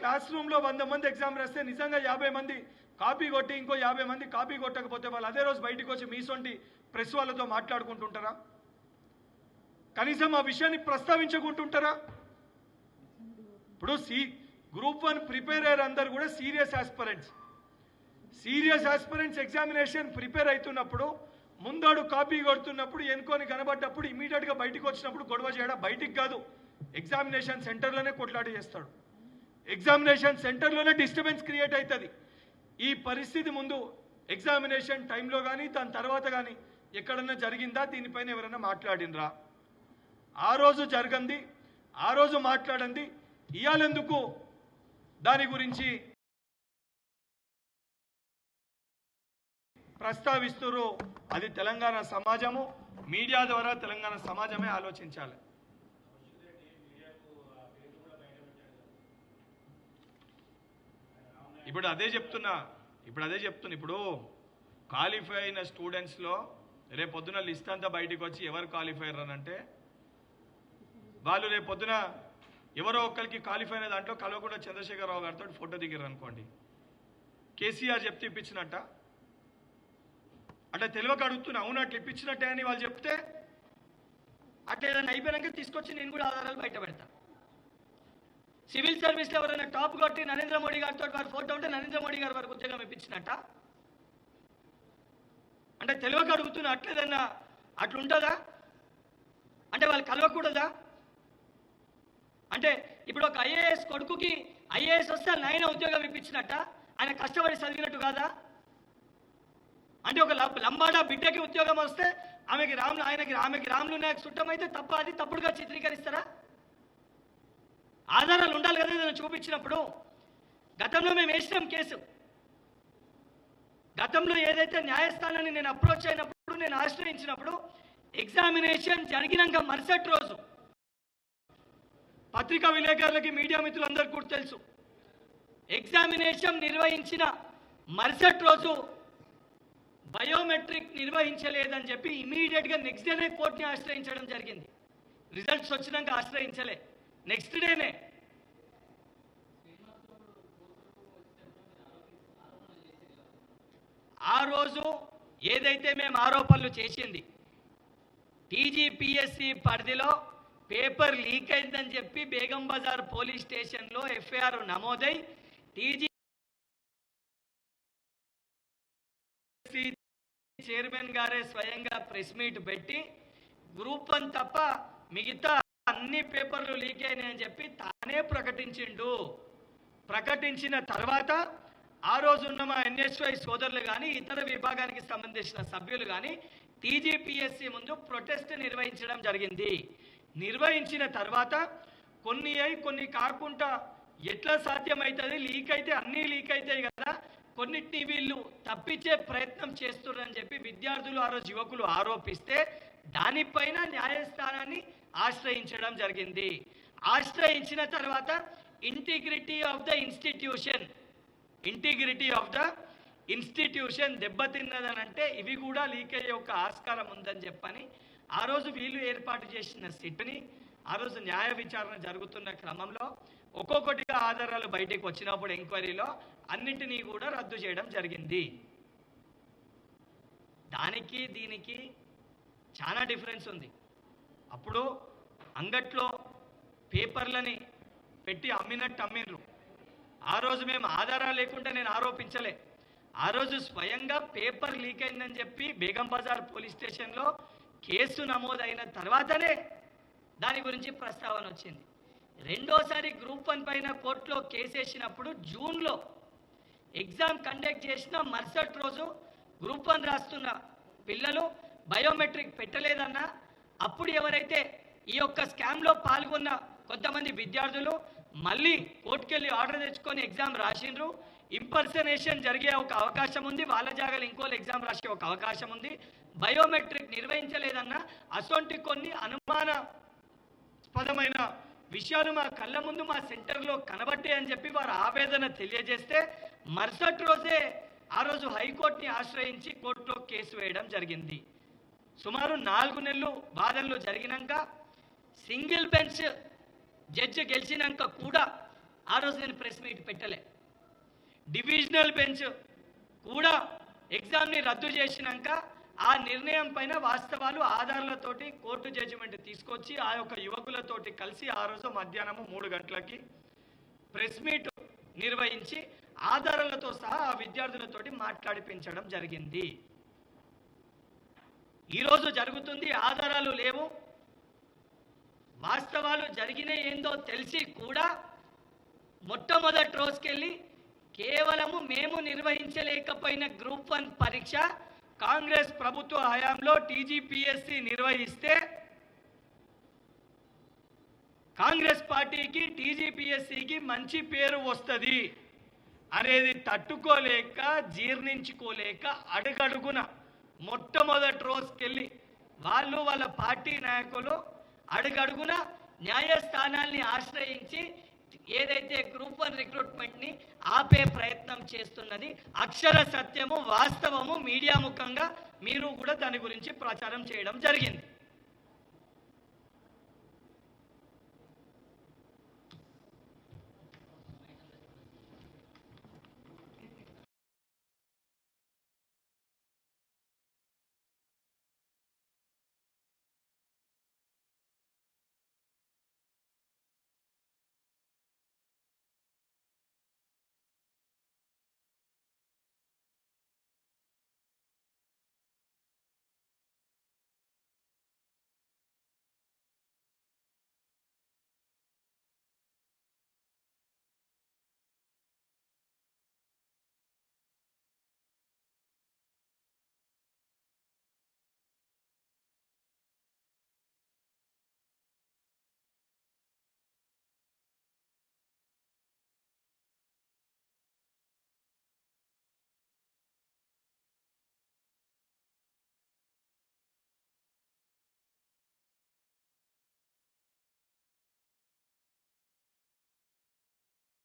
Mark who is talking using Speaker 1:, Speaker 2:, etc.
Speaker 1: Class రూమ్లో వంద మంది ఎగ్జామ్ రాస్తే నిజంగా యాభై మంది కాపీ కొట్టి ఇంకో యాభై మంది కాపీ కొట్టకపోతే వాళ్ళు అదే రోజు బయటకు వచ్చి మీసొంటి ప్రెస్ వాళ్ళతో మాట్లాడుకుంటుంటారా? కనీసం ఆ విషయాన్ని ప్రస్తావించకుంటుంటారా? ఇప్పుడు సీ గ్రూప్ వన్ ప్రిపేర్ అయ్యారు అందరు కూడా serious aspirants serious aspirants examination prepare అవుతున్నప్పుడు ముందాడు కాపీ కొడుతున్నప్పుడు ఎన్నుకొని కనబడ్డప్పుడు ఇమీడియట్గా బయటకు వచ్చినప్పుడు గొడవ చేయడం బయటికి కాదు. ఎగ్జామినేషన్ సెంటర్లోనే కొట్లాట చేస్తాడు. ఎగ్జామినేషన్ సెంటర్లోనే డిస్టర్బెన్స్ క్రియేట్ అవుతుంది. ఈ పరిస్థితి ముందు ఎగ్జామినేషన్ టైంలో కానీ దాని తర్వాత కానీ ఎక్కడన్నా జరిగిందా? దీనిపైన ఎవరైనా మాట్లాడినరా? ఆ రోజు జరగంది ఆ రోజు మాట్లాడండి ఇవ్వాలెందుకు దాని గురించి ప్రస్తావిస్తున్నారు అది తెలంగాణ సమాజము. మీడియా ద్వారా తెలంగాణ సమాజమే ఆలోచించాలి. ఇప్పుడు అదే చెప్తున్నా ఇప్పుడు అదే చెప్తున్నా. ఇప్పుడు క్వాలిఫై అయిన స్టూడెంట్స్లో రేపు పొద్దున లిస్ట్ అంతా బయటికి వచ్చి ఎవరు క్వాలిఫై అని అంటే వాళ్ళు రేపు పొద్దున ఎవరో ఒక్కరికి క్వాలిఫై అయిన దాంట్లో కల్వకుంట్ల చంద్రశేఖరరావు గారితో ఫోటో దిగారు అనుకోండి. కేసీఆర్ చెప్తే ఇప్పించినట్ట? అంటే తెలియక అడుగుతున్నా అవును అట్లా ఇప్పించినట్టే అని వాళ్ళు చెప్తే
Speaker 2: అట్లా ఏదైనా అయిపోయాక తీసుకొచ్చి నేను కూడా ఆధారాలు బయట పెడతా. సివిల్ సర్వీస్లో ఎవరైనా టాప్ కొట్టి నరేంద్ర మోడీ గారితో వారి ఫోటో ఉంటే నరేంద్ర మోడీ గారు వారికి ఉద్యోగం ఇప్పించినట్ట అంటే తెలియక అడుగుతున్నా అట్లేదన్నా అట్లుంటుందా? అంటే వాళ్ళు కలవకూడదా? అంటే ఇప్పుడు ఒక ఐఏఎస్ కొడుకుకి ఐఏఎస్ వస్తే నాయన ఉద్యోగం ఇప్పించినట్ట? ఆయన కష్టపడి చదివినట్టు కాదా? అంటే ఒక లంబాడా బిడ్డకి ఉద్యోగం వస్తే ఆమెకి రాములు ఆయనకి ఆమెకి రాములు నాయకు చుట్టమైతే తప్ప అది తప్పుడుగా చిత్రీకరిస్తారా? ఆధారాలు ఉండాలి కదా ఏదైనా చూపించినప్పుడు? గతంలో మేము వేసినాం కేసు. గతంలో ఏదైతే న్యాయస్థానాన్ని నేను అప్రోచ్ అయినప్పుడు నేను ఆశ్రయించినప్పుడు ఎగ్జామినేషన్ జరిగినాక మరుసటి రోజు పత్రికా విలేకరులకి మీడియా మిత్రులందరికీ కూడా తెలుసు. ఎగ్జామినేషన్ నిర్వహించిన మరుసటి రోజు బయోమెట్రిక్ నిర్వహించలేదని చెప్పి ఇమీడియట్గా నెక్స్ట్ డేనే కోర్టుని ఆశ్రయించడం జరిగింది. రిజల్ట్స్ వచ్చినాక ఆశ్రయించలే. నెక్స్ట్ డేనే ఆ రోజు ఏదైతే మేము ఆరోపణలు చేసింది టీజీపీఎస్సి పరిధిలో పేపర్ లీక్ అయిందని చెప్పి బేగం బజార్ పోలీస్ స్టేషన్లో ఎఫ్ఐఆర్ నమోదై టీజీ చైర్మన్ గారే స్వయంగా ప్రెస్ మీట్ పెట్టి గ్రూప్ వన్ తప్ప మిగతా అన్ని పేపర్లు లీక్ అయినాయని చెప్పి తానే ప్రకటించిండు. ప్రకటించిన తర్వాత ఆ రోజు ఉన్న మా ఎన్ఎస్వై సోదరులు కానీ ఇతర విభాగానికి సంబంధించిన సభ్యులు కానీ టీజీపీఎస్సి ముందు ప్రొటెస్ట్ నిర్వహించడం జరిగింది. నిర్వహించిన తర్వాత కొన్ని అయి కొన్ని కాకుండా ఎట్లా సాధ్యమవుతుంది లీక్ అయితే అన్నీ లీక్ అవుతాయి కదా కొన్నిటిని వీళ్ళు తప్పించే ప్రయత్నం చేస్తున్నారని చెప్పి విద్యార్థులు ఆ రోజు యువకులు ఆరోపిస్తే దానిపైన న్యాయస్థానాన్ని ఆశ్రయించడం జరిగింది. ఆశ్రయించిన తర్వాత integrity of the institution integrity of the institution దెబ్బతిన్నదని అంటే ఇవి కూడా లీక్ అయ్యే ఒక ఆస్కారం ఉందని చెప్పని ఆ రోజు వీళ్ళు ఏర్పాటు చేసిన సిట్ని ఆ రోజు న్యాయ విచారణ జరుగుతున్న క్రమంలో ఒక్కొక్కటిగా ఆధారాలు బయటకు వచ్చినప్పుడు ఎంక్వైరీలో అన్నింటినీ కూడా రద్దు చేయడం జరిగింది. దానికి దీనికి చాలా డిఫరెన్స్ ఉంది. అప్పుడు అంగట్లో పేపర్లని పెట్టి అమ్మినట్టు అమ్మిండ్రు. ఆ రోజు మేము ఆధారాలు లేకుండా నేను ఆరోపించలే. ఆ రోజు స్వయంగా పేపర్ లీక్ అయిందని చెప్పి బేగం బజార్ పోలీస్ స్టేషన్లో కేసు నమోదైన తర్వాతనే దాని గురించి ప్రస్తావన వచ్చింది. రెండోసారి గ్రూప్ వన్ పైన కోర్టులో కేసు వేసినప్పుడు జూన్లో ఎగ్జామ్ కండక్ట్ చేసిన మరుసటి రోజు గ్రూప్ వన్ రాస్తున్న పిల్లలు బయోమెట్రిక్ పెట్టలేదన్నా అప్పుడు ఎవరైతే ఈ యొక్క స్కామ్లో పాల్గొన్న కొంతమంది విద్యార్థులు మళ్ళీ కోర్టుకెళ్ళి ఆర్డర్ తెచ్చుకొని ఎగ్జామ్ రాసిండ్రు. ఇంపర్సనేషన్ జరిగే ఒక అవకాశం ఉంది. వాళ్ళ జాగాలు ఇంకోళ్ళు ఎగ్జామ్ రాసే ఒక అవకాశం ఉంది. బయోమెట్రిక్ నిర్వహించలేదన్న అసొంటి కొన్ని అనుమానాస్పదమైన విషయాలు మా కళ్ళ ముందు మా సెంటర్లో కనబట్టే అని చెప్పి వారు ఆవేదన తెలియజేస్తే మరుసటి రోజే ఆ రోజు హైకోర్టుని ఆశ్రయించి కోర్టులో కేసు వేయడం జరిగింది. సుమారు నాలుగు నెలలు వాదనలు జరిగినాక సింగిల్ బెంచ్ జడ్జి గెలిచినాక కూడా ఆ రోజు నేను ప్రెస్ మీట్ పెట్టలే. డివిజనల్ బెంచ్ కూడా ఎగ్జామ్ని రద్దు చేసినాక ఆ నిర్ణయం పైన వాస్తవాలు ఆధారాలతోటి కోర్టు జడ్జిమెంట్ తీసుకొచ్చి ఆ యొక్క యువకులతోటి కలిసి ఆ రోజు మధ్యాహ్నము మూడు గంటలకి ప్రెస్ మీట్ నిర్వహించి ఆధారాలతో సహా ఆ విద్యార్థులతోటి మాట్లాడిపించడం జరిగింది. ఈరోజు జరుగుతుంది ఆధారాలు లేవు. వాస్తవాలు జరిగినాయి ఏందో తెలిసి కూడా మొట్టమొదటి రోజుకెళ్ళి కేవలము మేము నిర్వహించలేకపోయిన గ్రూప్ వన్ పరీక్ష కాంగ్రెస్ ప్రభుత్వ హయాంలో టీజీపీఎస్సి నిర్వహిస్తే కాంగ్రెస్ పార్టీకి టీజీపీఎస్సికి మంచి పేరు వస్తుంది అనేది తట్టుకోలేక జీర్ణించుకోలేక అడుగడుగున మొట్టమొదటి రోజుకెళ్ళి వాళ్ళు వాళ్ళ పార్టీ నాయకులు అడుగడుగున న్యాయస్థానాల్ని ఆశ్రయించి ఏదైతే గ్రూప్ వన్ రిక్రూట్మెంట్ని ఆపే ప్రయత్నం చేస్తున్నది అక్షర సత్యము వాస్తవము మీడియా ముఖంగా మీరు కూడా దాని గురించి ప్రచారం చేయడం జరిగింది.